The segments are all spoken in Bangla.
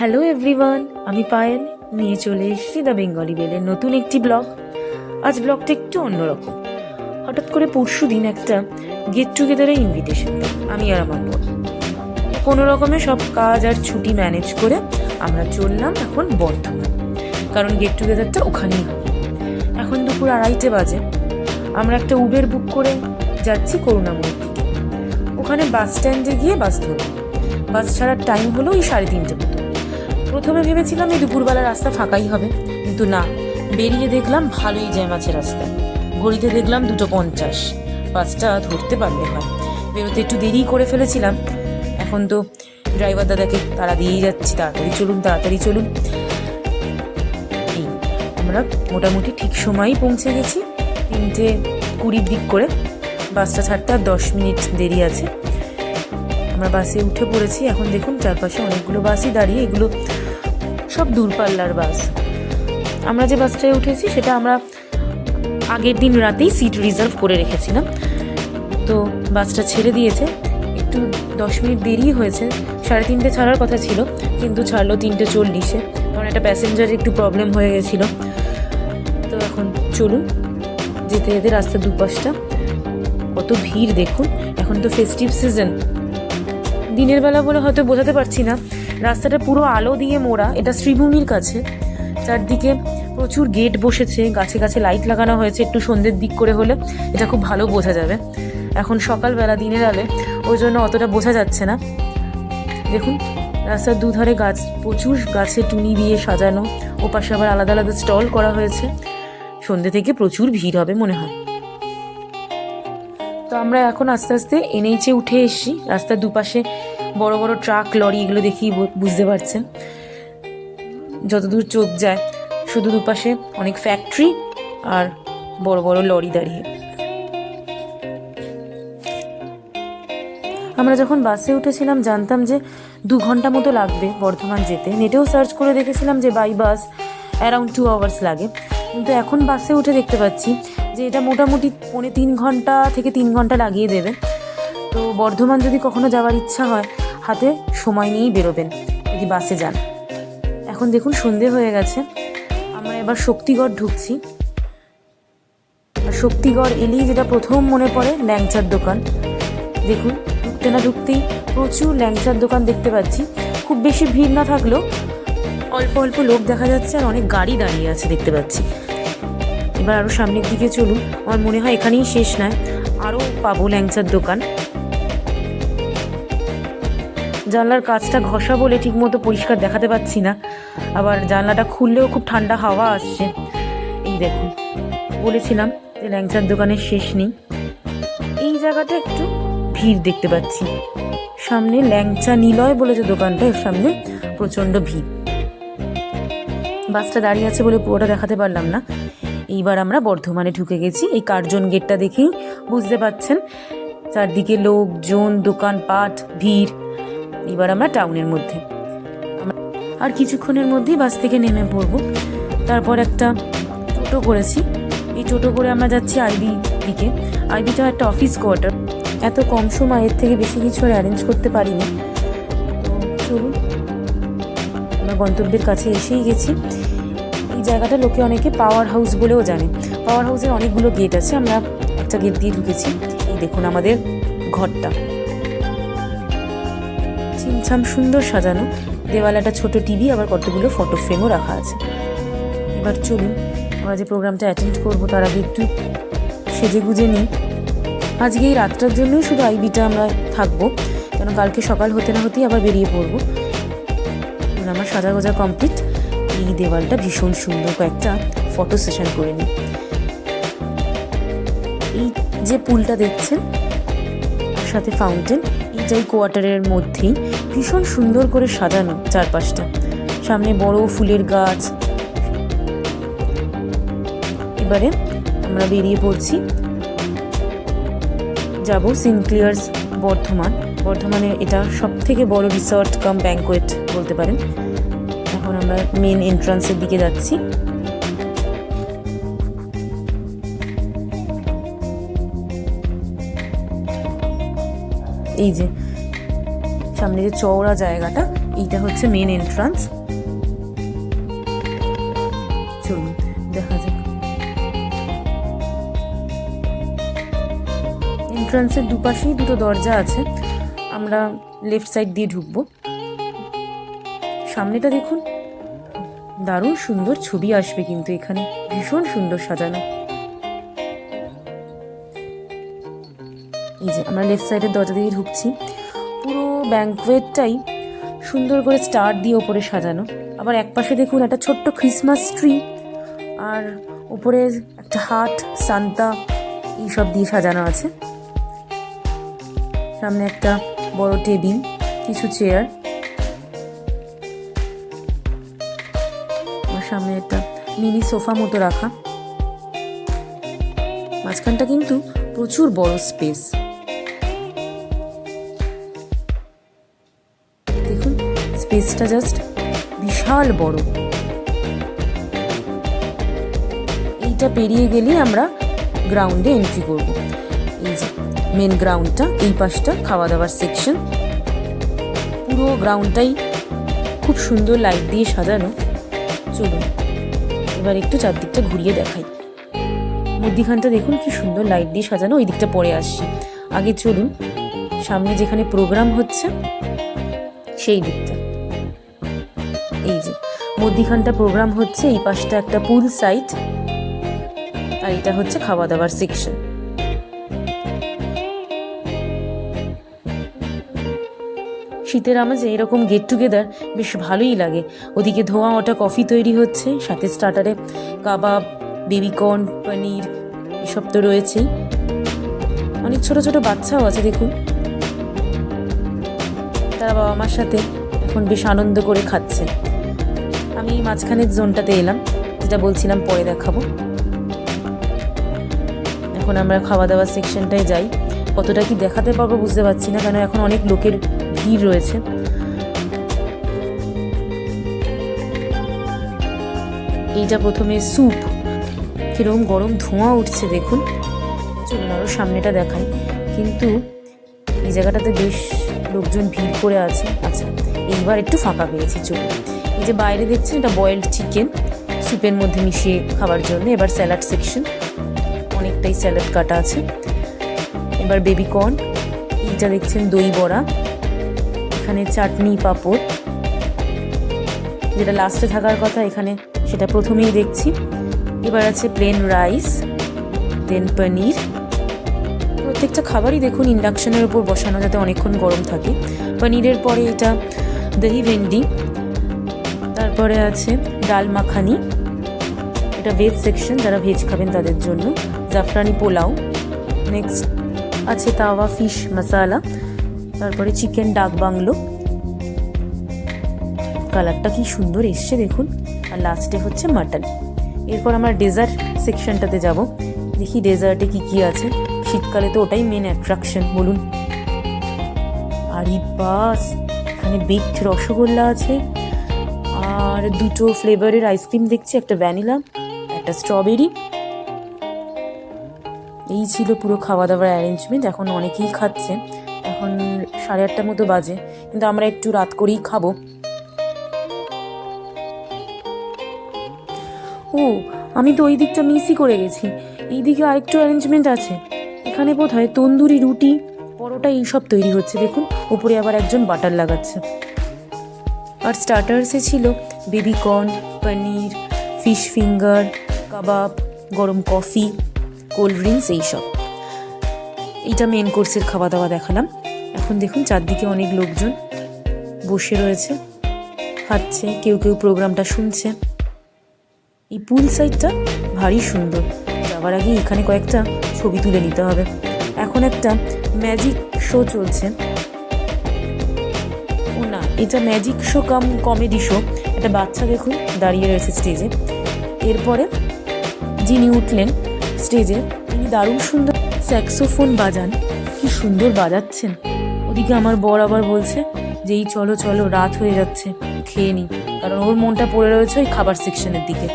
হ্যালো এভরিওয়ান আমি পায়েল। নিয়ে চলে এসেছি দ্য বেঙ্গলি বেলের নতুন একটি ব্লগ। আজ ব্লগটা একটু অন্যরকম। হঠাৎ করে পরশু দিন একটা গেট টুগেদারের ইনভিটেশন আমি আর আমার বোন। কোনো রকমে সব কাজ আর ছুটি ম্যানেজ করে আমরা চললাম এখন বর্ধমান। কারণ গেট টুগেদারটা ওখানেই হবে। এখন দুপুর আড়াইটে বাজে। আমরা একটা উবের বুক করে যাচ্ছি করুণাময়ীর দিকে। ওখানে বাস স্ট্যান্ডে গিয়ে বাস ধরব। বাস ছাড়ার টাইম হলো ওই সাড়ে তিনটে মতো। প্রথমে ভেবেছিলাম এই দুপুরবেলা রাস্তা ফাঁকাই হবে, কিন্তু না। বেরিয়ে দেখলাম ভালোই জ্যাম আছে রাস্তা ঘড়িতে দেখলাম দুটো পঞ্চাশ। বাসটা ধরতে পারলে হয়। বেরোতে একটু দেরি করে ফেলেছিলাম। এখন তো ড্রাইভার দাদাকে তাড়া দিয়েই যাচ্ছি। তাড়াতাড়ি চলুন তাড়াতাড়ি চলুন। এই, আমরা মোটামুটি ঠিক সময়ই পৌঁছে গেছি। তিনটে কুড়ির দিক করে। বাসটা ছাড়তে আর দশ মিনিট দেরি আছে। আমরা বাসে উঠে পড়েছি। এখন দেখুন চারপাশে অনেকগুলো বাসই দাঁড়িয়ে এগুলো সব দূরপাল্লার বাস। আমরা যে বাসটায় উঠেছি, সেটা আমরা আগের দিন রাতেই সিট রিজার্ভ করে রেখেছিলাম। তো বাসটা ছেড়ে দিয়েছে। একটু দশ মিনিট দেরি হয়েছে। সাড়ে তিনটে ছাড়ার কথা ছিল, কিন্তু ছাড়লো তিনটে চল্লিশে। কারণ একটা প্যাসেঞ্জার একটু প্রবলেম হয়ে গেছিল। তো এখন চলুন, যেতে যেতে রাস্তার দুপাশটা কত ভিড় দেখুন। এখন তো ফেস্টিভ সিজন দিনের বেলা বলে হয়তো বোঝাতে পারছি না। রাস্তাটা পুরো আলো দিয়ে মোড়া, এটা শ্রীভূমির কাছে। চারদিকে প্রচুর গেট বসেছে, গাছে গাছে লাইট লাগানো হয়েছে, একটু সন্ধ্যের দিক করে হলে এটা খুব ভালো বোঝা যাবে। এখন সকালবেলা, দিনের আলে, ওই জন্য অতটা বোঝা যাচ্ছে না। দেখুন, রাস্তার দুধারে গাছ, প্রচুর গাছে টুনি দিয়ে সাজানো ও পাশে আবার আলাদা আলাদা স্টল করা হয়েছে। সন্ধ্যে থেকে প্রচুর ভিড় হবে মনে হয়। তো আমরা এখন আস্তে আস্তে এনএইচে উঠে এসেছি, রাস্তার দুপাশে বড় বড় ট্রাক, লরি এগুলো দেখেই বুঝতে পারছেন। যতদূর চোখ যায়, শুধু দুপাশে অনেক ফ্যাক্টরি আর বড় বড় লরি দাঁড়িয়ে। আমরা যখন বাসে উঠেছিলাম, জানতাম যে দু ঘণ্টা মতো লাগবে বর্ধমান যেতে। নেটেও সার্চ করে দেখেছিলাম যে by bus around two hours লাগে। কিন্তু এখন বাসে উঠে দেখতে পাচ্ছি যে এটা মোটামুটি পৌনে তিন ঘণ্টা থেকে তিন ঘণ্টা লাগিয়ে দেবে। তো বর্ধমান যদি কখনো যাওয়ার ইচ্ছা হয় হাতে সময় নিয়েই বেরোবেন। যদি বাসে যান। এখন দেখুন সন্ধে হয়ে গেছে। আমরা এবার শক্তিগড় ঢুকছি। শক্তিগড় এলেই যেটা প্রথম মনে পড়ে, ল্যাংচার দোকান। দেখুন, ঢুকতে না ঢুকতেই প্রচুর ল্যাংচার দোকান দেখতে পাচ্ছি। খুব বেশি ভিড় না থাকলেও অল্প অল্প লোক দেখা যাচ্ছে আর অনেক গাড়ি দাঁড়িয়ে আছে দেখতে পাচ্ছি। এবার আরও সামনের দিকে চলুন। আমার মনে হয় এখানেই শেষ নয়। আরও পাবো ল্যাংচার দোকান। জানলার কাজটা ঘষা বলে ঠিকমতো পরিষ্কার দেখাতে পাচ্ছি না। আবার জানলাটা খুললেও খুব ঠান্ডা হাওয়া আসছে। এই দেখুন, বলেছিলাম যে ল্যাংচার দোকানের শেষ নেই। এই জায়গাটা একটু ভিড় দেখতে পাচ্ছি। সামনে ল্যাংচা নিলয় বলে যে দোকানটা, এর সামনে প্রচণ্ড ভিড়। বাসটা দাঁড়িয়ে আছে বলে পুরোটা দেখাতে পারলাম না। এইবার আমরা বর্ধমানে ঢুকে গেছি। এই কার্জন গেটটা দেখেই বুঝতে পাচ্ছেন, চারদিকে লোকজন, দোকানপাট, ভিড়। এবার আমরা টাউনের মধ্যে। আর কিছুক্ষণের মধ্যেই বাস থেকে নেমে পড়ব। তারপর একটা টোটো করেছি। এই টোটো করে আমরা যাচ্ছি আইবি দিকে। আইবিটা একটা অফিস কোয়ার্টার এত কম সময় এর থেকে বেশি কিছু অ্যারেঞ্জ করতে পারিনি। তো চলুন, আমরা গন্তব্যের কাছে এসেই গেছি। এই জায়গাটা লোকে অনেকে পাওয়ার হাউস বলেও জানে। পাওয়ার হাউসের অনেকগুলো গেট আছে। আমরা একটা গেট দিয়ে ঢুকেছি। এই দেখুন আমাদের ঘরটা। ছিমছাম সুন্দর সাজানো। দেওয়ালে একটা ছোট টিভি, আবার কতগুলো ফটো ফ্রেমও রাখা আছে। এবার চলুন, আমরা যে প্রোগ্রামটা অ্যাটেন্ড করব তার আগে একটু সেজে গুজে নিই। আজকে এই রাতটার জন্যই শুধু আইবিটা আমরা থাকব, কেন কালকে সকাল হতে না হতেই আবার বেরিয়ে পড়ব। আমার সাজা গোজা কমপ্লিট এই দেওয়ালটা ভীষণ সুন্দর কয়েকটা ফটো সেশন করে নিই। এই যে পুলটা দেখছেন, সাথে ফাউন্টেন এইটাই কোয়ার্টারের মধ্যেই ভীষণ সুন্দর করে সাজানো চারপাশটা। সামনে বড় ফুলের গাছ। এবারে আমরা বেরিয়ে পড়ছি। যাব সিনক্লিয়ার্স বর্ধমান। বর্ধমানে এটা সব থেকে বড় রিসর্ট কাম ব্যাঙ্কোয়েট বলতে পারেন। এখন আমরা মেন এন্ট্রান্সের দিকে যাচ্ছি। এই যে, সামনে যে চওড়া জায়গাটা, এইটা হচ্ছে মেন এন্ট্রান্স দেখা যাক। এন্ট্রান্সের দুপাশেই দুটো দরজা আছে। আমরা লেফট সাইড দিয়ে ঢুকবো। সামনেটা দেখুন। দারুণ সুন্দর ছবি আসবে কিন্তু এখানে। ভীষণ সুন্দর সাজানো। যে আমরা লেফট সাইডের দরজা দিয়ে ঢুকছি। পুরো ব্যাঙ্কওয়েটটাই সুন্দর করে স্টার দিয়ে ওপরে সাজানো। আবার একপাশে দেখুন একটা ছোট্ট ক্রিসমাস ট্রি আর উপরে একটা হাট সান্তা এইসব দিয়ে সাজানো আছে। সামনে একটা বড় টেবিল কিছু চেয়ার সামনে একটা মিনি সোফা মতো রাখা। মাঝখানটা কিন্তু প্রচুর বড় স্পেস স্পেসটা জাস্ট বিশাল বড়। এইটা পেরিয়ে গেলেই আমরা গ্রাউন্ডে এন্ট্রি করব। এই যে মেন গ্রাউন্ডটা এই পাশটা খাওয়া দাওয়ার সেকশন পুরো গ্রাউন্ডটাই খুব সুন্দর লাইট দিয়ে সাজানো। চলুন, এবার একটু চারদিকটা ঘুরিয়ে দেখাই। মধ্যিখানটা দেখুন কি সুন্দর লাইট দিয়ে সাজানো, ওই দিকটা পরে আসছি। আগে চলুন, সামনে যেখানে প্রোগ্রাম হচ্ছে, সেই দিকটা। এই যে, মধ্যিখানটা প্রোগ্রাম হচ্ছে, এই পাশটা একটা পুল সাইট আর এটা হচ্ছে খাওয়া দাওয়ার সেকশন শীতের আমাজে এরকম গেট টুগেদার বেশ ভালোই লাগে। ওদিকে ধোয়া ওটা কফি তৈরি হচ্ছে, সাথে স্টার্টারে কাবাব বেবিকর্ন পনির এসব তো রয়েছেই। অনেক ছোট ছোট বাচ্চাও আছে, দেখুন। তারা বাবা মার সাথে এখন বেশ আনন্দ করে খাচ্ছে। আমি মাঝখানের জোনটাতে এলাম, যেটা বলছিলাম পরে দেখাবো। এখন আমরা খাওয়া দাওয়া সেকশনটায় যাই। কতটা কি দেখাতে পারব বুঝতে পারছি না, কেন এখন অনেক লোকের ভিড় রয়েছে। এইটা প্রথমে স্যুপ কীরকম গরম ধোঁয়া উঠছে দেখুন। চলুন আরও সামনেটা দেখাই। কিন্তু এই জায়গাটাতে বেশ লোকজন ভিড় করে আছে। আচ্ছা এইবার একটু ফাঁকা পেয়েছি, চলুন। এই যে বাইরে দেখছেন এটা বয়েলড চিকেন স্যুপের মধ্যে মিশিয়ে খাওয়ার জন্য। এবার স্যালাড সেকশন অনেকটাই স্যালাড কাটা আছে। এবার বেবি কর্ন এইটা দেখছেন দই বড়া, এখানে চাটনি পাঁপড়। যেটা লাস্টে থাকার কথা, এখানে সেটা প্রথমেই দেখছি। এবার আছে প্লেন রাইস দেন পনির প্রত্যেকটা খাবারই দেখুন ইন্ডাকশনের উপর বসানো, যাতে অনেকক্ষণ গরম থাকে। পনিরের পরে এটা দহি ভেন্ডি। তারপরে আছে ডাল মাখানি। এটা ভেজ সেকশন যারা ভেজ খাবেন তাদের জন্য। জাফরানি পোলাও। নেক্সট আছে তাওয়া ফিশ মশালা তারপরে চিকেন ডাক বাংলো। কালারটা কি সুন্দর এসছে দেখুন। আর লাস্টে হচ্ছে মাটন এরপর আমরা ডেজার্ট সেকশনটাতে যাব। দেখি ডেজার্টে কি কি আছে। শীতকালে তো ওটাই মেন অ্যাট্রাকশন বলুন। আর বাস! এখানে বেকড রসগোল্লা আছে। আর দুটো ফ্লেভারের আইসক্রিম দেখছি, একটা ভ্যানিলা, একটা স্ট্রবেরি। এই ছিল পুরো খাওয়া দাওয়ার অ্যারেঞ্জমেন্ট এখন অনেকেই খাচ্ছে। এখন সাড়ে আটটার মতো বাজে, কিন্তু আমরা একটু রাত করেই খাব। ও, আমি তো ওই দিকটা মিসই করে গেছি। এই দিকে আরেকটু অ্যারেঞ্জমেন্ট আছে। এখানে বোধ হয় তন্দুরি রুটি, পরোটা, এইসব তৈরি হচ্ছে, দেখুন। ওপরে আবার একজন বাটার লাগাচ্ছে। আর স্টার্টার্সে ছিল baby corn paneer fish finger কাবাব গরম কফি কোল্ড ড্রিঙ্কস এইসব এইটা মেন কোর্সের খাওয়া দাওয়া দেখালাম। এখন দেখুন চারদিকে অনেক লোকজন বসে রয়েছে, খাচ্ছে, কেউ কেউ প্রোগ্রামটা শুনছে। এই পুল সাইডটা ভারী সুন্দর। যাওয়ার আগে এখানে কয়েকটা ছবি তুলে নিতে হবে। এখন একটা ম্যাজিক শো চলছে। এটা magic show cum comedy show একটা বাচ্চা দেখুন, দাঁড়িয়ে রয়েছে স্টেজে এরপরে যিনি উঠলেন স্টেজে তিনি দারুণ সুন্দর স্যাক্সোফোন বাজান। কি সুন্দর বাজাচ্ছেন। ওদিকে আমার বর আবার বলছে যে, এই চলো চলো, রাত হয়ে যাচ্ছে, খেয়ে নি। কারণ ওর মনটা পড়ে রয়েছে ওই খাবার সেকশনের দিকে।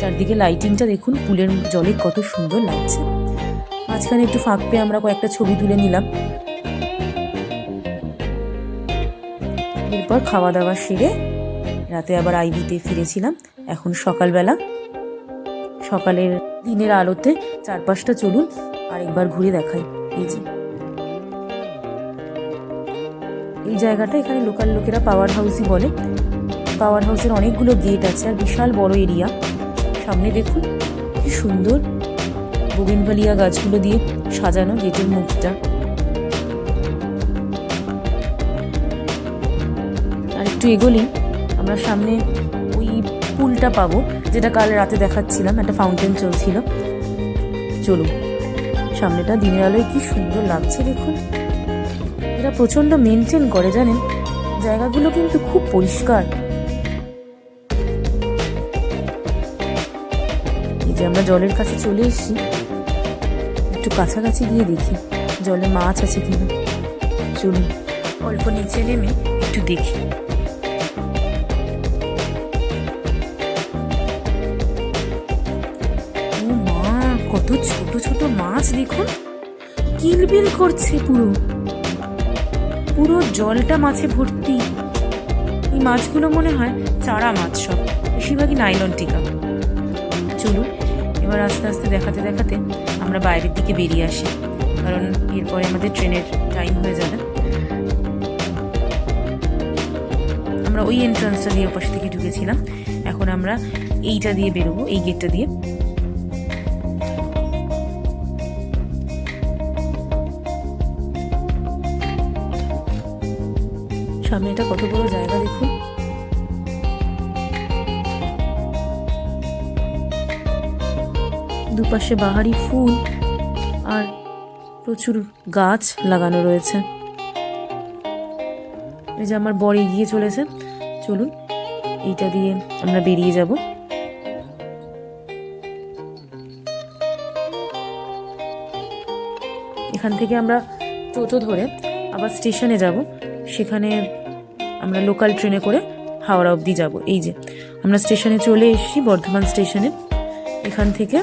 চারদিকে লাইটিংটা দেখুন পুলের জলে কত সুন্দর লাগছে। মাঝখানে একটু ফাঁক পেয়ে আমরা কয়েকটা ছবি তুলে নিলাম। তারপর খাওয়া দাওয়া সেরে রাতে আবার আইবিতে ফিরেছিলাম। এখন সকালবেলা। সকালের দিনের আলোতে চারপাশটা চলুন আরেকবার ঘুরে দেখাই। এই যে। এই জায়গাটা এখানে লোকাল লোকেরা পাওয়ার হাউসই বলে। পাওয়ার হাউসের অনেকগুলো গেট আছে আর বিশাল বড় এরিয়া সামনে দেখুন, কি সুন্দর। বোগেনভালিয়া গাছগুলো দিয়ে সাজানো গেটের মুখটা একটু এগোলেই আমরা সামনে ওই পুলটা পাবো, যেটা কাল রাতে দেখাচ্ছিলাম, একটা ফাউন্টেন চলছিল। চলুন, সামনেটা দিনের আলোয় কি সুন্দর লাগছে দেখুন। এরা প্রচণ্ড মেনটেন করে, জানেন? জায়গাগুলো কিন্তু খুব পরিষ্কার। এই যে আমরা জলের কাছে চলে এসেছি। একটু কাছাকাছি গিয়ে দেখি, জলে মাছ আছে কিনা। চলুন, অল্প নিচে নেমে একটু দেখি। ছোট ছোট মাছ দেখুন। কিলবিল করছে পুরো। পুরো জলটা মাছে ভর্তি। এই মাছগুলো মনে হয় চারা মাছ সব। বেশিরভাগই নাইলন টিকা। চলুন, এবার আস্তে আস্তে দেখাতে দেখাতে আমরা বাইরের দিকে বেরিয়ে আসি। কারণ এরপরে আমাদের ট্রেনের টাইম হয়ে যাবে। আমরা ওই এন্ট্রান্সটা দিয়ে ওপাশ থেকে ঢুকেছিলাম। এখন আমরা এইটা দিয়ে বেরোবো, এই গেটটা দিয়ে। সামনে এটা কত বড় জায়গা দেখুন। দুপাশে বাহারি ফুল আর প্রচুর গাছ লাগানো রয়েছে। এই যে আমার বর এগিয়ে চলেছে। চলুন, এইটা দিয়ে আমরা বেরিয়ে যাব। এখান থেকে আমরা টোটো ধরে আবার স্টেশনে যাব। সেখানে আমরা লোকাল ট্রেনে করে হাওড়া অবধি যাব। এই যে, আমরা স্টেশনে চলে এসেছি, বর্ধমান স্টেশনে। এখান থেকে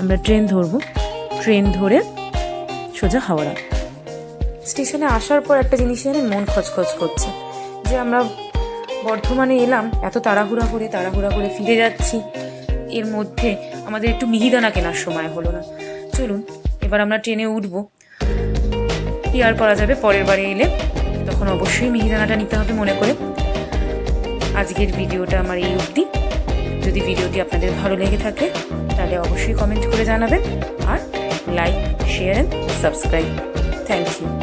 আমরা ট্রেন ধরবো। ট্রেন ধরে সোজা হাওড়া। স্টেশনে আসার পর একটা জিনিস জানেন, মন খচখচ করছে। যে আমরা বর্ধমানে এলাম, এত তাড়াহুড়া করে তাড়াহুড়া করে ফিরে যাচ্ছি। এর মধ্যে আমাদের একটু মিহিদানা কেনার সময় হলো না। চলুন, এবার আমরা ট্রেনে উঠবো। কি আর করা যাবে? পরের বারে এলে তখন অবশ্যই মিহিদানাটা নিতে হবে মনে করে। আজকের ভিডিওটা আমার এই অবধি। যদি ভিডিওটি আপনাদের ভালো লেগে থাকে, তাহলে অবশ্যই কমেন্ট করে জানাবেন। আর like share and subscribe thank you